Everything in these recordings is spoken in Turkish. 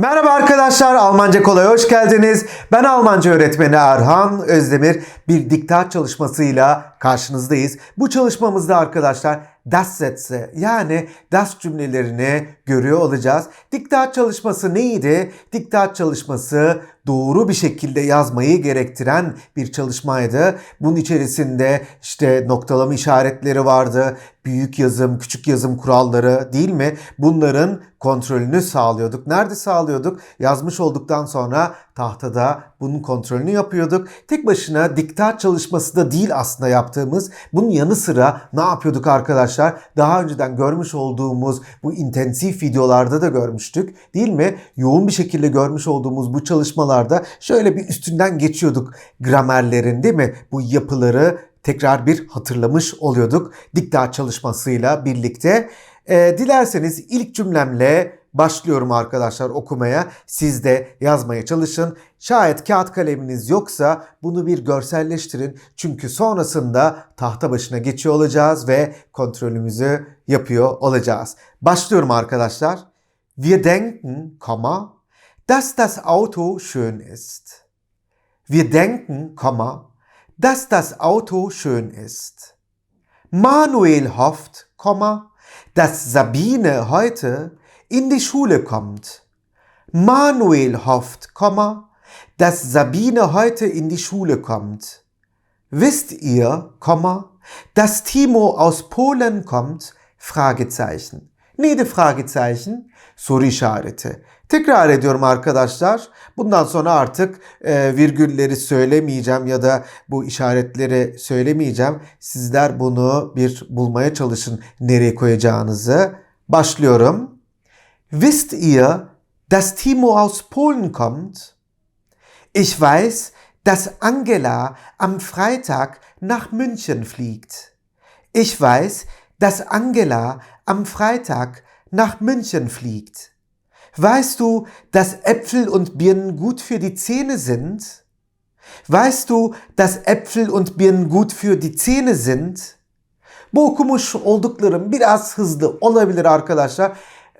Merhaba arkadaşlar, Almanca Kolay hoş geldiniz. Ben Almanca öğretmeni Erhan Özdemir. Bir diktat çalışmasıyla karşınızdayız. Bu çalışmamızda arkadaşlar das Sätze yani das cümlelerini görüyor olacağız. Diktat çalışması neydi? Diktat çalışması doğru bir şekilde yazmayı gerektiren bir çalışmaydı. Bunun içerisinde işte noktalama işaretleri vardı, büyük yazım, küçük yazım kuralları değil mi? Bunların kontrolünü sağlıyorduk. Nerede sağlıyorduk? Yazmış olduktan sonra tahtada bunun kontrolünü yapıyorduk. Tek başına diktat çalışması da değil aslında yaptığımız. Bunun yanı sıra ne yapıyorduk arkadaşlar? Daha önceden görmüş olduğumuz bu intensif videolarda da görmüştük. Değil mi? Yoğun bir şekilde görmüş olduğumuz bu çalışmalarda şöyle bir üstünden geçiyorduk gramerlerin değil mi? Bu yapıları tekrar bir hatırlamış oluyorduk diktat çalışmasıyla birlikte. Ee, dilerseniz ilk cümlemle başlıyorum arkadaşlar okumaya. Siz de yazmaya çalışın. Şayet kağıt kaleminiz yoksa bunu bir görselleştirin. Çünkü sonrasında tahta başına geçiyor olacağız ve kontrolümüzü yapıyor olacağız. Başlıyorum arkadaşlar. Wir denken, dass das Auto schön ist. Wir denken, dass das Auto schön ist. Manuel hofft, dass Sabine heute in die Schule kommt. Manuel hofft, dass Sabine heute in die Schule kommt. Wisst ihr, dass Timo aus Polen kommt? Fragezeichen. Neydi fragezeichen? Soru işareti. Tekrar ediyorum arkadaşlar. Bundan sonra artık e, virgülleri söylemeyeceğim ya da bu işaretleri söylemeyeceğim. Sizler bunu bir bulmaya çalışın nereye koyacağınızı. Başlıyorum. Wisst ihr, dass Timo aus Polen kommt? Ich weiß, dass Angela am Freitag nach München fliegt. Ich weiß, dass Angela am Freitag nach München fliegt. Weißt du, dass Äpfel und Birnen gut für die Zähne sind? Weißt du, dass Äpfel und Birnen gut für die Zähne sind? Bu okumuş olduklarım biraz hızlı olabilir arkadaşlar.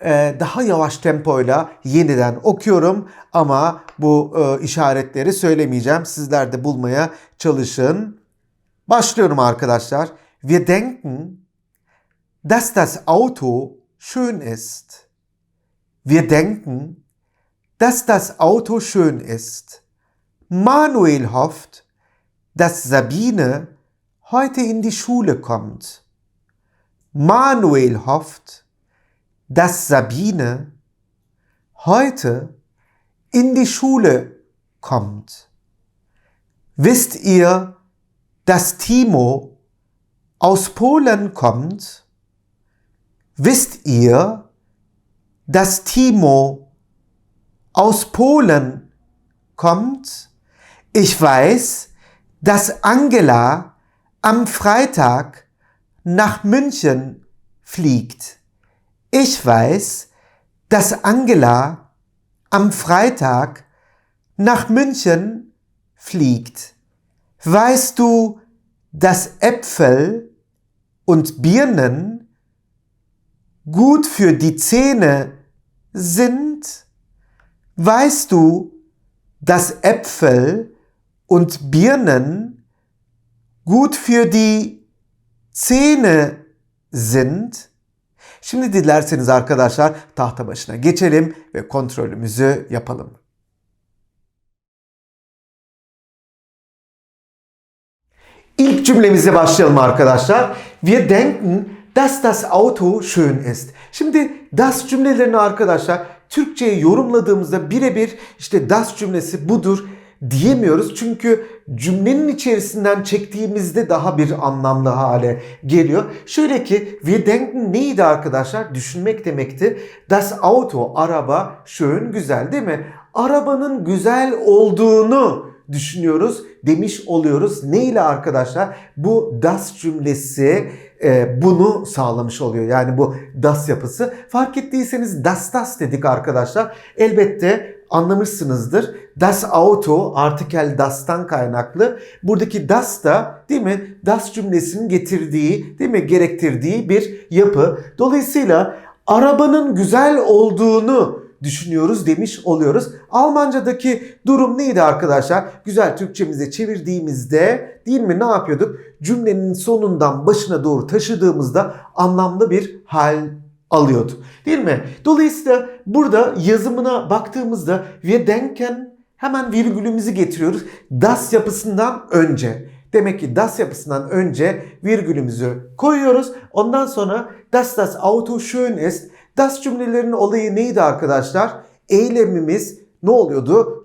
Ee, daha yavaş tempoyla yeniden okuyorum ama bu e, işaretleri söylemeyeceğim. Sizler de bulmaya çalışın. Başlıyorum arkadaşlar. Wir denken, dass das Auto schön ist. Wir denken, dass das Auto schön ist. Manuel hofft, dass Sabine heute in die Schule kommt. Manuel hofft, dass Sabine heute in die Schule kommt. Wisst ihr, dass Timo aus Polen kommt? Wisst ihr, dass Timo aus Polen kommt? Ich weiß, dass Angela am Freitag nach München fliegt. Ich weiß, dass Angela am Freitag nach München fliegt. Weißt du, dass Äpfel und Birnen gut für die Zähne sind? Weißt du, dass Äpfel und Birnen gut für die Zähne sind? Şimdi dilerseniz arkadaşlar tahta başına geçelim ve kontrolümüzü yapalım. İlk cümlemize başlayalım arkadaşlar. Wir denken, dass das Auto schön ist. Şimdi das cümlelerini arkadaşlar Türkçe'ye yorumladığımızda birebir işte das cümlesi budur diyemiyoruz. Çünkü cümlenin içerisinden çektiğimizde daha bir anlamlı hale geliyor. Şöyle ki wir denken neydi arkadaşlar? Düşünmek demekti. Das Auto, araba, schön, güzel değil mi? Arabanın güzel olduğunu düşünüyoruz demiş oluyoruz. Ne ile arkadaşlar? Bu das cümlesi e, bunu sağlamış oluyor. Yani bu das yapısı. Fark ettiyseniz das das dedik arkadaşlar. Elbette anlamışsınızdır. Das Auto artikel das'tan kaynaklı. Buradaki das da değil mi? Das cümlesinin getirdiği, değil mi? Gerektirdiği bir yapı. Dolayısıyla arabanın güzel olduğunu düşünüyoruz demiş oluyoruz. Almancadaki durum neydi arkadaşlar? Güzel Türkçemize çevirdiğimizde değil mi ne yapıyorduk? Cümlenin sonundan başına doğru taşıdığımızda anlamlı bir hal alıyordu. Değil mi? Dolayısıyla burada yazımına baktığımızda wir denken hemen virgülümüzü getiriyoruz. Das yapısından önce. Demek ki das yapısından önce virgülümüzü koyuyoruz. Ondan sonra dass das Auto schön ist. Das cümlelerin olayı neydi arkadaşlar? Eylemimiz ne oluyordu?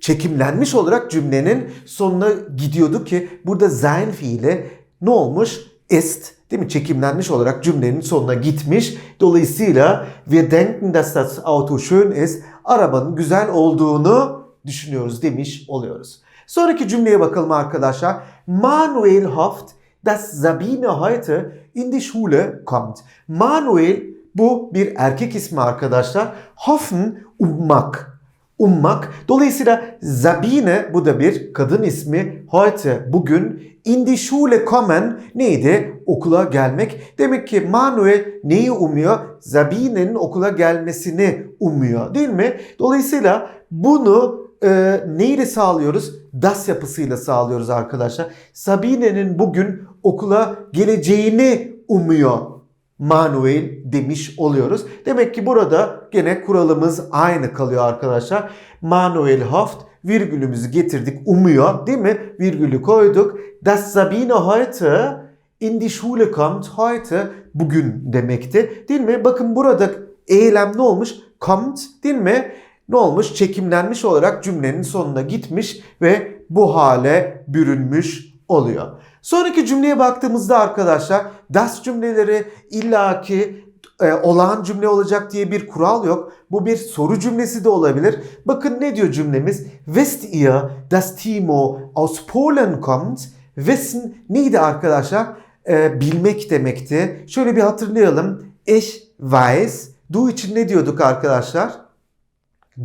Çekimlenmiş olarak cümlenin sonuna gidiyordu ki burada sein fiili ne olmuş? Ist değil mi? Çekimlenmiş olarak cümlenin sonuna gitmiş. Dolayısıyla wir denken dass das Auto schön ist. Arabanın güzel olduğunu düşünüyoruz demiş oluyoruz. Sonraki cümleye bakalım arkadaşlar. Manuel hofft, dass Sabine heute in die Schule kommt. Manuel bu bir erkek ismi arkadaşlar. Hoffen ummak. Ummak. Dolayısıyla Sabine bu da bir kadın ismi. Heute bugün in die Schule kommen neydi? Okula gelmek. Demek ki Manuel neyi umuyor? Sabine'nin okula gelmesini umuyor değil mi? Dolayısıyla bunu e, neyle sağlıyoruz? Das yapısıyla sağlıyoruz arkadaşlar. Sabine'nin bugün okula geleceğini umuyor Manuel demiş oluyoruz. Demek ki burada gene kuralımız aynı kalıyor arkadaşlar. Manuel hofft virgülümüzü getirdik umuyor değil mi? Virgülü koyduk. Das Sabine heute in die Schule kommt heute bugün demekti. Değil mi? Bakın burada eylem ne olmuş? Kommt değil mi? Ne olmuş? Çekimlenmiş olarak cümlenin sonuna gitmiş ve bu hale bürünmüş oluyor. Sonraki cümleye baktığımızda arkadaşlar das cümleleri illaki e, olağan cümle olacak diye bir kural yok. Bu bir soru cümlesi de olabilir. Bakın ne diyor cümlemiz? Wisst ihr, dass Timo aus Polen kommt? Wissen neydi arkadaşlar? E, bilmek demekti. Şöyle bir hatırlayalım. Ich weiß. Du için ne diyorduk arkadaşlar?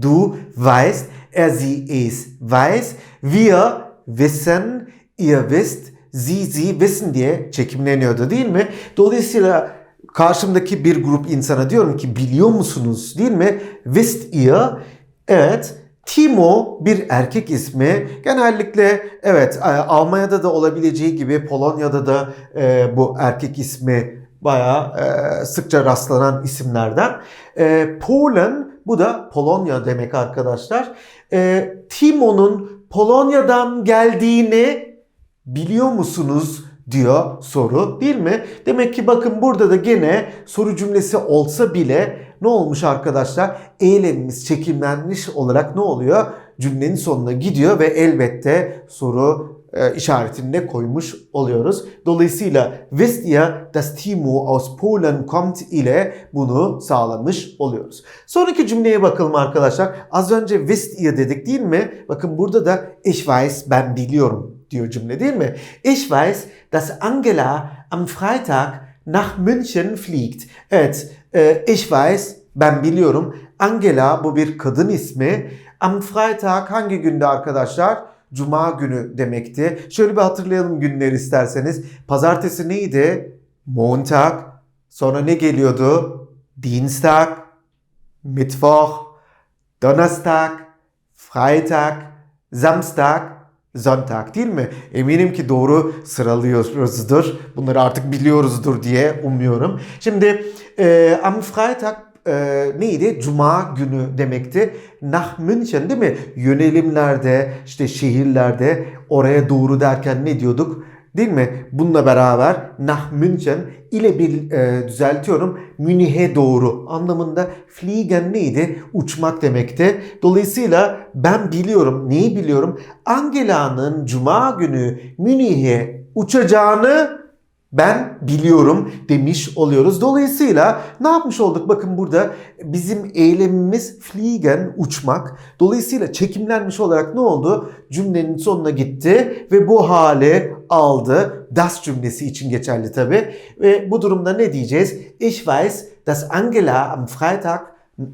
Du weißt, er sie es weiß. Wir wissen, ihr wisst, sie wissen diye çekimleniyordu değil mi? Dolayısıyla karşımdaki bir grup insana diyorum ki biliyor musunuz değil mi? Wisst ihr? Evet. Timo bir erkek ismi. Genellikle evet Almanya'da da olabileceği gibi Polonya'da da e, bu erkek ismi bayağı e, sıkça rastlanan isimlerden. E, Polen bu da Polonya demek arkadaşlar. E, Timo'nun Polonya'dan geldiğini biliyor musunuz diyor soru değil mi? Demek ki bakın burada da gene soru cümlesi olsa bile ne olmuş arkadaşlar? Eylemimiz çekimlenmiş olarak ne oluyor? Cümlenin sonuna gidiyor ve elbette soru e, işaretini de koymuş oluyoruz. Dolayısıyla wisst ihr, dass Timo aus Polen kommt ile bunu sağlamış oluyoruz. Sonraki cümleye bakalım arkadaşlar. Az önce wisst ihr dedik değil mi? Bakın burada da ich weiß ben biliyorum diyor cümle değil mi? Ich weiß, dass Angela am Freitag nach München fliegt. Evet, e, ich weiß ben biliyorum. Angela bu bir kadın ismi. Am Freitag hangi günde arkadaşlar? Cuma günü demekti. Şöyle bir hatırlayalım günleri isterseniz. Pazartesi neydi? Montag. Sonra ne geliyordu? Dienstag, Mittwoch, Donnerstag, Freitag, Samstag, Sonntag değil mi? Eminim ki doğru sıralıyoruzdur. Bunları artık biliyoruzdur diye umuyorum. Şimdi e, am Freitag e, neydi? Cuma günü demekti. Nach München değil mi? Yönelimlerde, işte şehirlerde oraya doğru derken ne diyorduk? Değil mi? Bununla beraber nach München ile bir e, düzeltiyorum. Münih'e doğru anlamında fliegen neydi? Uçmak demekti. Dolayısıyla ben biliyorum. Neyi biliyorum? Angela'nın cuma günü Münih'e uçacağını ben biliyorum demiş oluyoruz. Dolayısıyla ne yapmış olduk? Bakın burada bizim eylemimiz fliegen uçmak. Dolayısıyla çekimlenmiş olarak ne oldu? Cümlenin sonuna gitti ve bu hale aldı. Das cümlesi için geçerli tabi. Ve bu durumda ne diyeceğiz? Ich weiß, dass Angela am Freitag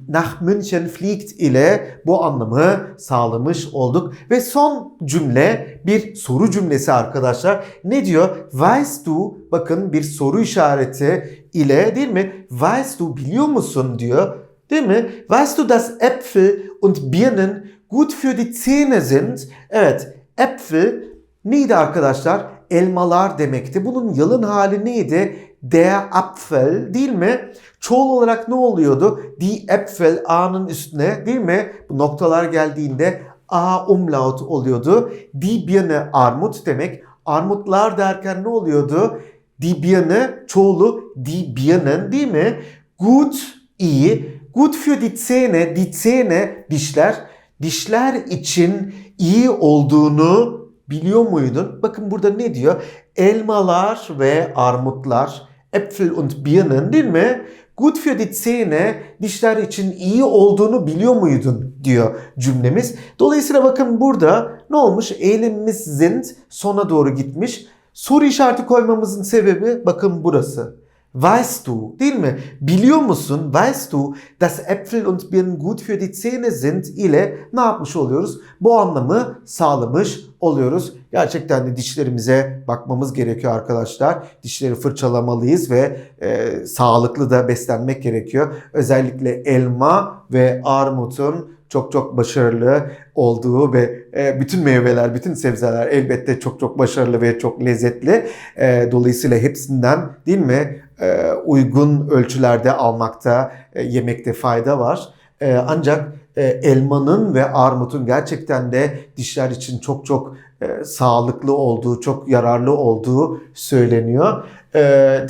nach München fliegt ile bu anlamı sağlamış olduk. Ve son cümle bir soru cümlesi arkadaşlar. Ne diyor? Weißt du bakın bir soru işareti ile değil mi? Weißt du biliyor musun diyor. Değil mi? Weißt du, dass Äpfel und Birnen gut für die Zähne sind? Evet, Äpfel neydi arkadaşlar? Elmalar demekti. Bunun yalın hali neydi? Der Apfel değil mi? Çoğul olarak ne oluyordu? Die Äpfel A'nın üstüne değil mi? Bu noktalar geldiğinde A umlaut oluyordu. Die Birne armut demek. Armutlar derken ne oluyordu? Die Birne çoğulu die Birnen değil mi? Gut iyi. Gut für die Zähne. Die Zähne dişler. Dişler için iyi olduğunu biliyor muydun? Bakın burada ne diyor? Elmalar ve armutlar. Äpfel und Birnen değil mi? Gut für die Zähne dişler için iyi olduğunu biliyor muydun diyor cümlemiz. Dolayısıyla bakın burada ne olmuş? Eylemimiz sind sona doğru gitmiş. Soru işareti koymamızın sebebi bakın burası. Weißt du değil mi? Biliyor musun? Weißt du, dass Äpfel und Birnen gut für die Zähne sind ile ne yapmış oluyoruz? Bu anlamı sağlamış oluyoruz. Gerçekten de dişlerimize bakmamız gerekiyor arkadaşlar. Dişleri fırçalamalıyız ve e, sağlıklı da beslenmek gerekiyor. Özellikle elma ve armutun çok çok başarılı olduğu ve e, bütün meyveler, bütün sebzeler elbette çok çok başarılı ve çok lezzetli. E, dolayısıyla hepsinden değil mi e, uygun ölçülerde almakta, yemekte fayda var. Ancak elmanın ve armutun gerçekten de dişler için çok çok e, sağlıklı olduğu, çok yararlı olduğu söyleniyor. E,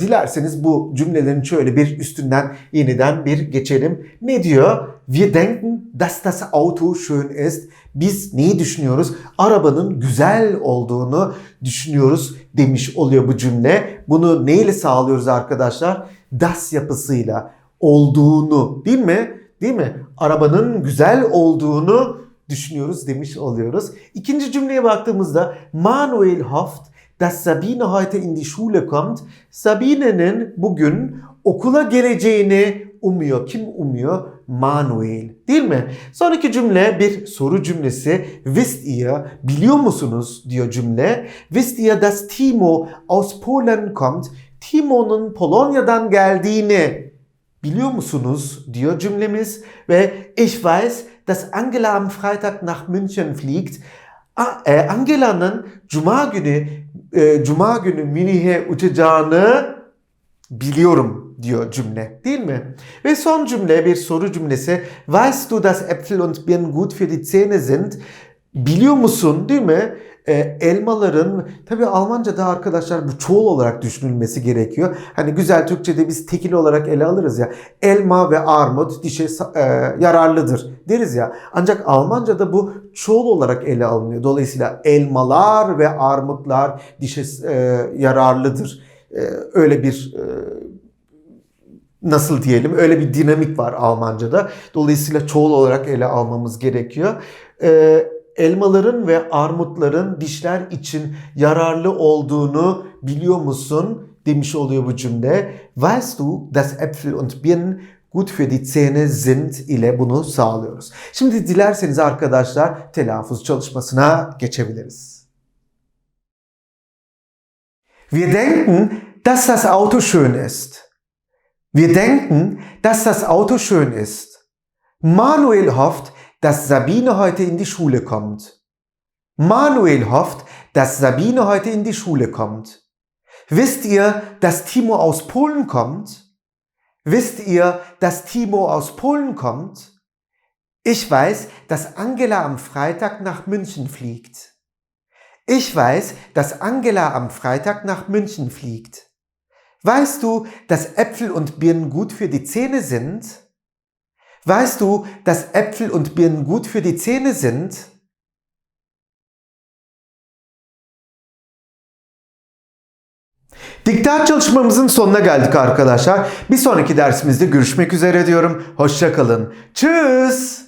dilerseniz bu cümlelerin şöyle bir üstünden yeniden bir geçelim. Ne diyor? Wir denken, dass das Auto schön ist. Biz neyi düşünüyoruz? Arabanın güzel olduğunu düşünüyoruz demiş oluyor bu cümle. Bunu neyle sağlıyoruz arkadaşlar? Das yapısıyla olduğunu değil mi? Değil mi? Arabanın güzel olduğunu düşünüyoruz demiş oluyoruz. İkinci cümleye baktığımızda Manuel hofft, dass Sabine heute in die Schule kommt. Sabine'nin bugün okula geleceğini umuyor. Kim umuyor? Manuel. Değil mi? Sonraki cümle bir soru cümlesi. Wisst ihr, biliyor musunuz diyor cümle. Wisst ihr, dass Timo aus Polen kommt? Timo'nun Polonya'dan geldiğini biliyor musunuz diyor cümlemiz. Ve ich weiß, dass Angela am Freitag nach München fliegt. E, Angela'nın Cuma günü e, Cuma günü Münih'e uçacağını biliyorum diyor cümle değil mi? Ve son cümle bir soru cümlesi. Weißt du, dass Äpfel und Birnen gut für die Zähne sind? Biliyor musun değil mi? E, elmaların tabi Almanca'da arkadaşlar bu çoğul olarak düşünülmesi gerekiyor. Hani güzel Türkçe'de biz tekil olarak ele alırız ya. Elma ve armut dişe e, yararlıdır deriz ya. Ancak Almanca'da bu çoğul olarak ele alınıyor. Dolayısıyla elmalar ve armutlar dişe e, yararlıdır. E, öyle bir e, nasıl diyelim öyle bir dinamik var Almanca'da. Dolayısıyla çoğul olarak ele almamız gerekiyor. Ee, elmaların ve armutların dişler için yararlı olduğunu biliyor musun demiş oluyor bu cümle. Weißt du, dass Äpfel und Birnen gut für die Zähne sind ile bunu sağlıyoruz. Şimdi dilerseniz arkadaşlar telaffuz çalışmasına geçebiliriz. Wir denken, dass das Auto schön ist. Wir denken, dass das Auto schön ist. Manuel hofft, dass Sabine heute in die Schule kommt. Manuel hofft, dass Sabine heute in die Schule kommt. Wisst ihr, dass Timo aus Polen kommt? Wisst ihr, dass Timo aus Polen kommt? Ich weiß, dass Angela am Freitag nach München fliegt. Ich weiß, dass Angela am Freitag nach München fliegt. Weißt du, dass Äpfel und Birnen gut für die Zähne sind? Weißt du, dass Äpfel und Birnen gut für die Zähne sind? Diktat çalışmamızın sonuna geldik arkadaşlar. Bir sonraki dersimizde görüşmek üzere diyorum. Hoşçakalın. Tschüss.